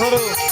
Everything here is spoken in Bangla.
ধরো